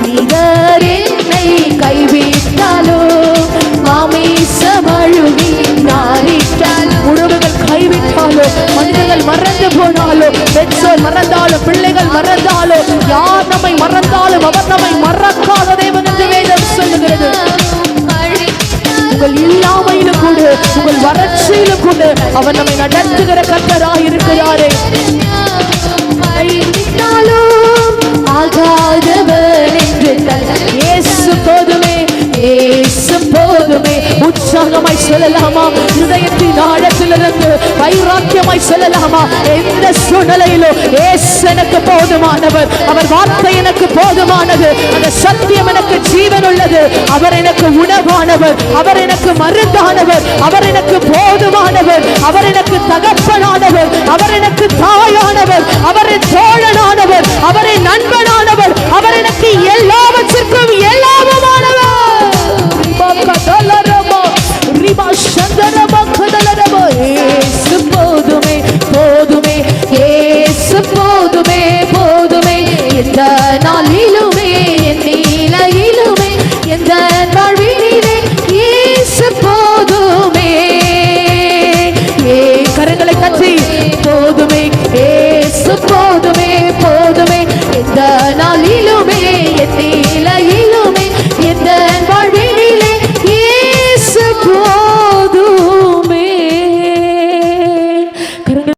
மனிதர் என்னை கைவிட்டாலோ மாமேசம் அழுகி நாரிட்டாலோ உறவுகள் கைவிட்டாலோ மனிதர்கள் மறந்து போனாலோ பெற்றோர் மறந்தாலும் பிள்ளைகள் மறந்தாலோ யார் நம்மை மறந்தாலும் அவர் நம்மை மறக்காத தேவன் என்று வேதம் சொல்லுகிறது. உங்கள் இல்லாமையிலும் கூட உங்கள் வறட்சியிலும் கூட அவர் நம்மை நடத்துகிற கர்த்தராய் உற்சாகமாய் சொல்லலாமா? இதயத்தின் ஆழத்திலிருந்து வைராக்கியமாய் சொல்லலாமா? எந்த சூழ்நிலையிலும் எனக்கு போதுமானவர். அவர் வார்த்தை எனக்கு போதுமானது. அந்த சத்தியம் எனக்கு ஜீவன் உள்ளது அவர் எனக்கு உணவானவர். அவர் எனக்கு மருந்தானவர். அவர் எனக்கு போதுமானவர். அவர் எனக்கு தகப்பனானவர். அவர் எனக்கு தாயானவர். அவரின் சோழனானவர் தோழனானவர் அவர் எந்த நாளிலுமே என் நீலையிலுமே எந்த வாழ்வினிலே இயேசு போதுமே. ஏ கரங்களை தட்டி போதுமே.